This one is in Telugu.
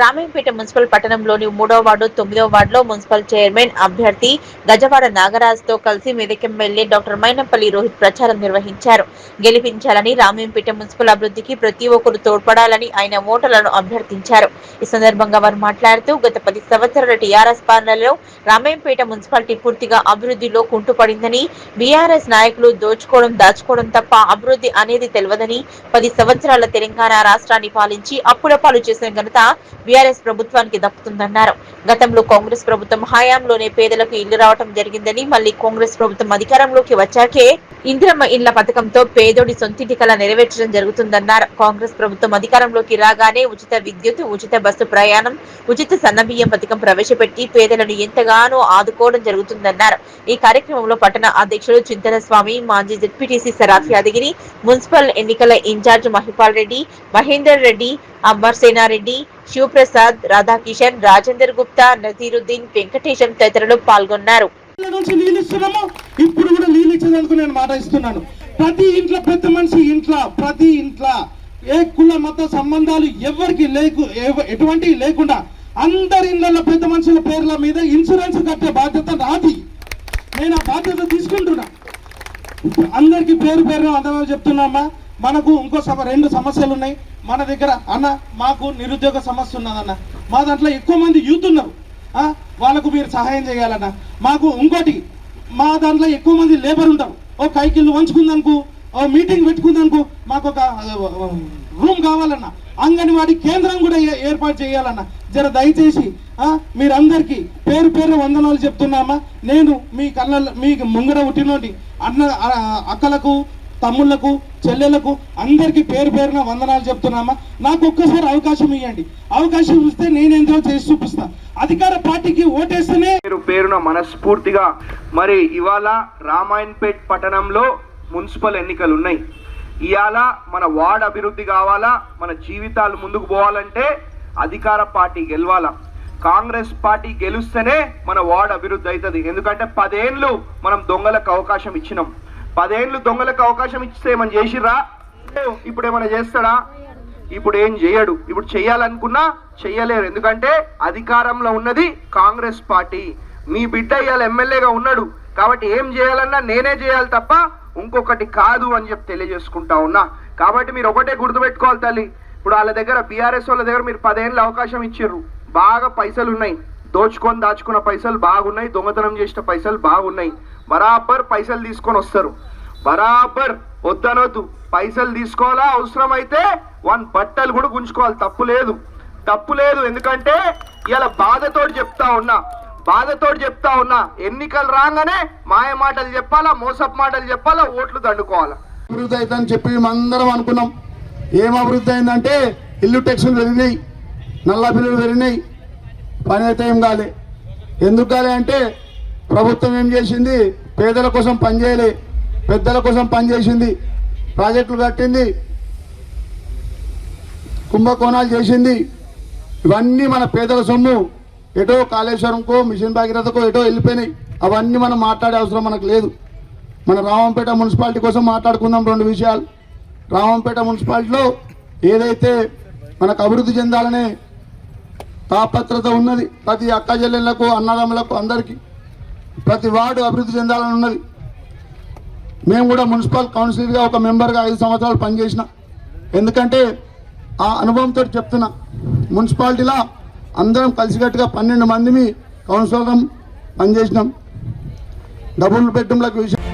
రామేంపేట మున్సిపల్ పట్టణంలోని మూడో వార్డు తొమ్మిదో వార్డులో మున్సిపల్ చైర్మన్ అభ్యర్థి గజవాడ నాగరాజ్తో కలిసి మెదక్ ఎమ్మెల్యే డాక్టర్ మైనంపల్లి రోహిత్ ప్రచారం నిర్వహించారు. గెలిపించాలని రామేంపేట మున్సిపల్ అభివృద్ధికి ప్రతి ఒక్కరు తోడ్పడాలని ఆయన ఓటర్లను అభ్యర్థించారు. ఈ సందర్భంగా వారు మాట్లాడుతూ గత పది సంవత్సరాల టీఆర్ఎస్ పాలనలో రామేంపేట మున్సిపాలిటీ పూర్తిగా అభివృద్ధిలో కుంటుపడిందని బీఆర్ఎస్ నాయకులు దోచుకోవడం దాచుకోవడం తప్ప అభివృద్ధి అనేది తెలియదని పది సంవత్సరాల తెలంగాణ రాష్ట్రాన్ని పాలించి అప్పుల పాలు చేసిన ఘనత బీఆర్ఎస్ ప్రభుత్వానికి దక్కుతుందన్నారు. గతంలో కాంగ్రెస్ ప్రభుత్వం హయాంలోనే పేదలకు ఇల్లు రావటం జరిగిందని మళ్ళీ కాంగ్రెస్ ప్రభుత్వం అధికారంలోకి వచ్చాకే ఇందిరమ్మ ఇళ్ళ పథకంతో పేదోడి సొంతింటి కళ నెరవేర్చడం జరుగుతుందన్నారు. కాంగ్రెస్ ప్రభుత్వం అధికారంలోకి రాగానే ఉచిత విద్యుత్ ఉచిత బస్సు ప్రయాణం ఉచిత సన్నబియ్యం పథకం ప్రవేశపెట్టి పేదలను ఎంతగానో ఆదుకోవడం జరుగుతుందన్నారు. ఈ కార్యక్రమంలో పట్టణ అధ్యక్షుడు చింతన స్వామి మాజీ జెడ్పీటీసీ సరాఫ్ యాదగిరి మున్సిపల్ ఎన్నికల ఇన్ఛార్జ్ మహిపాల్ రెడ్డి మహేందర్ రెడ్డి అంబర్ సేనారెడ్డి శివప్రసాద్ రాధాకిషన్ రాజేందర్ గుప్తా నజీరుద్దీన్ వెంకటేశం తదితరులు పాల్గొన్నారు. ఇప్పుడు కూడా నీళ్ళు ఇచ్చేందుకు నేను మాట ఇస్తున్నాను. ప్రతి ఇంట్లో పెద్ద మనిషి ఇంట్లో ప్రతి ఇంట్లో ఏ కుల మత సంబంధాలు ఎవరికి లేకు ఎవ- ఎటువంటి లేకుండా అందరి ఇళ్ళ పెద్ద మనుషుల పేర్ల మీద ఇన్సూరెన్స్ కట్టే బాధ్యత నాది. నేను ఆ బాధ్యత తీసుకుంటున్నా. అందరికి పేరు పేరు అందరూ చెప్తున్నామా? మనకు ఇంకో రెండు సమస్యలు ఉన్నాయి. మన దగ్గర అన్న మాకు నిరుద్యోగ సమస్య ఉన్నదన్న. మా దాంట్లో ఎక్కువ మంది యూత్ ఉన్నారు. వాళ్ళకు మీరు సహాయం చేయాలన్న. మాకు ఇంకోటి మా దాంట్లో ఎక్కువ మంది లేబర్ ఉంటారు. ఓ కైకిళ్ళు వంచుకుందనుకో ఓ మీటింగ్ పెట్టుకుందనుకో మాకు ఒక రూమ్ కావాలన్న. అంగన్వాడీ కేంద్రం కూడా ఏర్పాటు చేయాలన్న. జర దయచేసి మీరందరికీ పేరు పేరు వందనాలు చెప్తున్నామా నేను మీ కళ్ళ మీ ముంగడ పుట్టినోటి అన్న అక్కలకు తమ్ముళ్ళకు చెల్లెలకు అందరికీ పేరు పేరున వందనాలు చెప్తున్నామా? నాకు ఒక్కసారి అవకాశం ఇవ్వండి అవకాశం ఇస్తే నేనేందో చేసి చూపిస్తా. అధికార పార్టీకి ఓటేస్తేనే పేరు పేరున మనస్ఫూర్తిగా మరి ఇవాళ రామాయణపేట్ పట్టణంలో మున్సిపల్ ఎన్నికలు ఉన్నాయి. ఇవాళ మన వార్డ్ అభివృద్ధి కావాలా? మన జీవితాలు ముందుకు పోవాలంటే అధికార పార్టీ గెలవాలా? కాంగ్రెస్ పార్టీ గెలుస్తేనే మన వార్డ్ అభివృద్ధి అవుతుంది. ఎందుకంటే పదేళ్ళు మనం దొంగలకు అవకాశం ఇచ్చినాం. పదేళ్ళు దొంగలకు అవకాశం ఇస్తే ఏమైనా చేసిర్రా? ఇప్పుడు ఏమైనా చేస్తాడా? ఇప్పుడు ఏం చేయడు. ఇప్పుడు చేయాలనుకున్నా చెయ్యలేరు. ఎందుకంటే అధికారంలో ఉన్నది కాంగ్రెస్ పార్టీ. మీ బిడ్డ ఇవాళ ఎమ్మెల్యేగా ఉన్నాడు. కాబట్టి ఏం చేయాలన్నా నేనే చేయాలి తప్ప ఇంకొకటి కాదు అని చెప్పి తెలియజేసుకుంటా ఉన్నా. కాబట్టి మీరు ఒకటే గుర్తుపెట్టుకోవాలి తల్లి. ఇప్పుడు వాళ్ళ దగ్గర బీఆర్ఎస్ వాళ్ళ దగ్గర మీరు పదేళ్ళు అవకాశం ఇచ్చిర్రు. బాగా పైసలు ఉన్నాయి దోచుకొని దాచుకున్న పైసలు బాగున్నాయి. దొంగతనం చేసిన పైసలు బాగున్నాయి. బరాబర్ పైసలు తీసుకొని వస్తారు. బరాబర్ వద్దనొద్దు. పైసలు తీసుకోవాలా? అవసరమైతే వన్ బట్టలు కూడా గుంజుకోవాలి. తప్పు లేదు. తప్పు లేదు. ఎందుకంటే ఇలా బాధతోటి చెప్తా ఉన్నా. బాధతోటి చెప్తా ఉన్నా. ఎన్నికలు రాగానే మాయ మాటలు చెప్పాలా? మోసపు మాటలు చెప్పాలా? ఓట్లు దండుకోవాలా? అభివృద్ధి అవుతుందని చెప్పి మేమందరం అనుకున్నాం. ఏం అభివృద్ధి అయిందంటే ఇల్లు టెక్స్లు పెరిగినాయి. నల్ల బిల్లులు పెరిగినాయి. పని అయితే ఏం కాలే. ఎందుకు కాలే అంటే ప్రభుత్వం ఏం చేసింది? పేదల కోసం పనిచేయలే పెద్దల కోసం పనిచేసింది ప్రాజెక్టులు కట్టింది. కుంభకోణాలు చేసింది. ఇవన్నీ మన పేదల సొమ్ము. ఎటో కాళేశ్వరంకో మిషన్ భాగీరథకో ఎటో వెళ్ళిపోయినాయి. అవన్నీ మనం మాట్లాడే అవసరం మనకు లేదు. మన రామంపేట మున్సిపాలిటీ కోసం మాట్లాడుకుందాం రెండు విషయాలు. రామంపేట మున్సిపాలిటీలో ఏదైతే మనకు అభివృద్ధి చెందాలనే తాపత్రత ఉన్నది. ప్రతి అక్క చెల్లెళ్ళకు అన్నదమ్ములకు అందరికీ. ప్రతి వార్డు అభివృద్ధి చెందాలని ఉన్నది. మేము కూడా మున్సిపల్ కౌన్సిలర్గా ఒక మెంబర్గా ఐదు సంవత్సరాలు పనిచేసిన. ఎందుకంటే ఆ అనుభవంతో చెప్తున్నా మున్సిపాలిటీలో అందరం కలిసికట్టుగా పన్నెండు మందిని కౌన్సిలర్ పనిచేసినాం. డబుల్ బెడ్రూమ్లకు విషయం